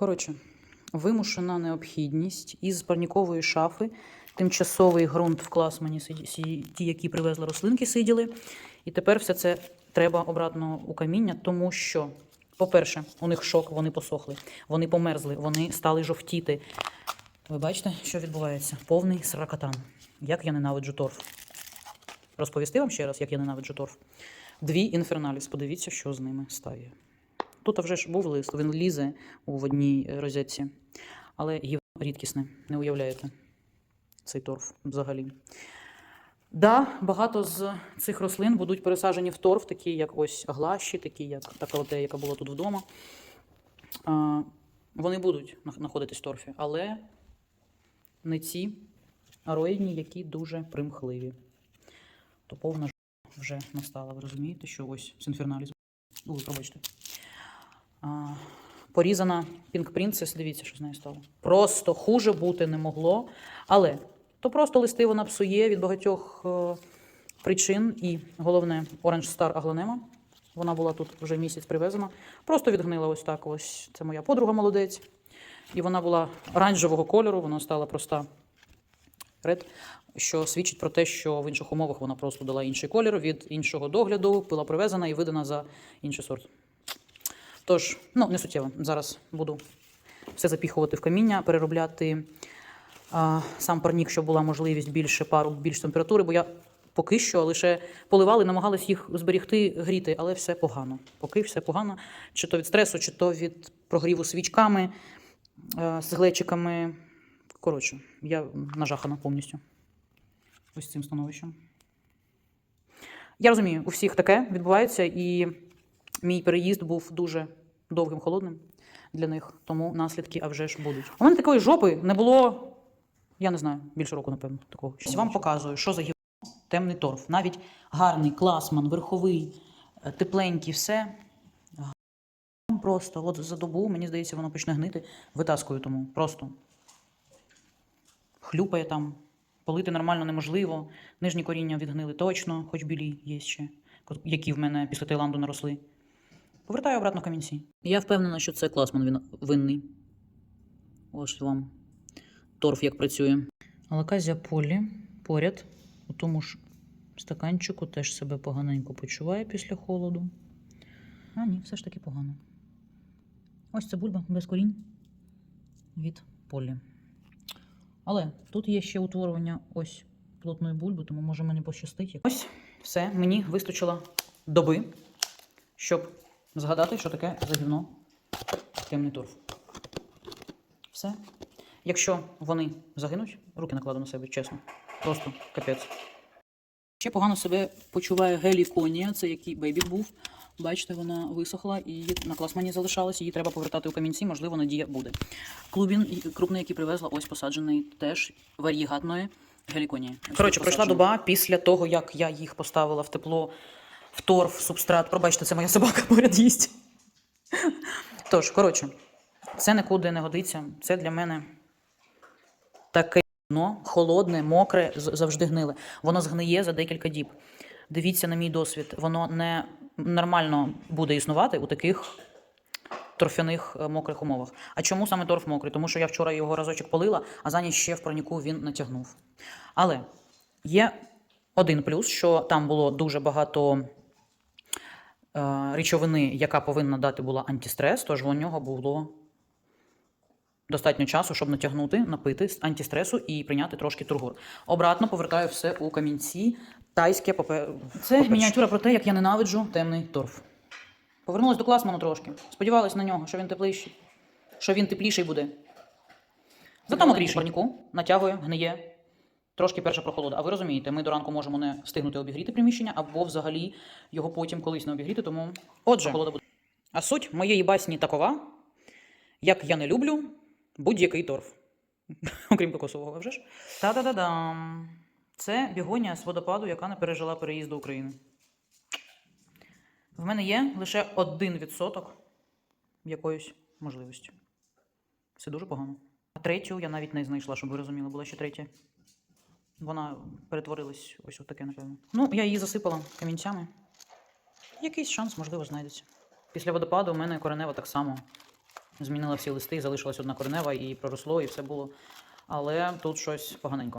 Коротше, вимушена необхідність із парнікової шафи. Тимчасовий ґрунт в класмані, сиді- ті, які привезли рослинки, сиділи. І тепер все це треба обратно у каміння, тому що, по-перше, у них шок, вони посохли, вони померзли, вони стали жовтіти. Ви бачите, що відбувається? Повний сракатан. Як я ненавиджу торф. Розповісти вам ще раз, як я ненавиджу торф. Дві інферналіс. Подивіться, що з ними стає. Тут вже ж був лист, він лізе у одній розетці. Але гівно рідкісне, не уявляєте цей торф взагалі. Да, багато з цих рослин будуть пересаджені в торф, такі як ось глащі, такі як така оте, яка була тут вдома. А, вони будуть знаходитись в торфі, але не ці ароїдні, які дуже примхливі. То повна вже настала. Ви розумієте, що ось синферналіз. Ой, пробачте. Порізана Pink Princess, дивіться, що з нею стало. Просто хуже бути не могло. Але то просто листи вона псує від багатьох е, причин. І головне, Orange Star Аглонема. Вона була тут вже місяць привезена. Просто відгнила ось так. Ось це моя подруга молодець. І вона була оранжевого кольору, вона стала проста ред, що свідчить про те, що в інших умовах вона просто дала інший колір від іншого догляду, була привезена і видана за інший сорт. Тож, ну, не суттєво. Зараз буду все запіхувати в каміння, переробляти а, сам парнік, щоб була можливість більше пару, більш температури, бо я поки що лише поливали, намагалась їх зберігти, гріти, але все погано. Поки все погано. Чи то від стресу, чи то від прогріву свічками, е, з глечиками. Коротше, я нажахана повністю ось цим становищем. Я розумію, у всіх таке відбувається, і мій переїзд був дуже довгим холодним для них, тому наслідки а вже ж будуть. У мене такої жопи не було, я не знаю, більше року, напевно, такого. Щось вам показую, що за гівно. темний торф. Навіть гарний класман, верховий, е, тепленький, все. Просто от за добу, мені здається, воно почне гнити. Витаскую тому. Просто хлюпає там. Полити нормально неможливо. Нижні коріння відгнили точно, хоч білі є ще, які в мене після Таїланду наросли. Повертаю обратно камінці. Я впевнена, що це класман він винний. Ось вам торф як працює. Алаказія полі поряд у тому ж стаканчику теж себе поганенько почуває після холоду. А ні, все ж таки погано. Ось це бульба без корінь від полі. Але тут є ще утворення ось плотної бульби, тому може мені пощастить. Ось все, мені вистачило доби, щоб згадати, що таке за гівно темний торф. Все. Якщо вони загинуть, руки накладу на себе, чесно. Просто капець. Ще погано себе почуває геліконія, це який бейбі був. Бачите, вона висохла і на класмані залишалась, її треба повертати у камінці, можливо, надія буде. Клубін крупний, який привезла, ось посаджений теж варігатної геліконії. Коротше, пройшла доба після того, як я їх поставила в тепло, в торф, в субстрат. Пробачте, це моя собака поряд їсть. Тож, коротше, це нікуди не годиться. Це для мене таке дно, холодне, мокре, завжди гниле. Воно згниє за декілька діб. Дивіться на мій досвід, воно не нормально буде існувати у таких торфяних е, мокрих умовах. А чому саме торф мокрий? Тому що я вчора його разочок полила, а за ніч ще в проніку він натягнув. Але є один плюс, що там було дуже багато речовини, яка повинна дати була антистрес, тож у нього було достатньо часу, щоб натягнути, напити з антистресу і прийняти трошки тургор. Обратно повертаю все у камінці. Тайське попе... Це мініатюра про те, як я ненавиджу темний торф. Повернулась до класману трошки. Сподівалась на нього, що він тепліший, що він тепліший буде. Зато мокріший. Парніку натягує, гниє. Трошки перша прохолода. А ви розумієте, ми до ранку можемо не встигнути обігріти приміщення, або взагалі його потім колись не обігріти, тому отже, прохолода буде. А суть моєї басні такова, як я не люблю будь-який торф. Окрім кокосового, вже ж. Та-да-да-дам. Це бігонія з водопаду, яка не пережила переїзд до України. В мене є лише один відсоток якоїсь можливості. Це дуже погано. А третю я навіть не знайшла, щоб ви розуміли, була ще третя. Вона перетворилась ось у таке, напевно. Ну, я її засипала камінцями. Якийсь шанс, можливо, знайдеться. Після водопаду у мене коренева так само Змінила всі листи, залишилась одна коренева і проросло, і все було. Але тут щось поганенько.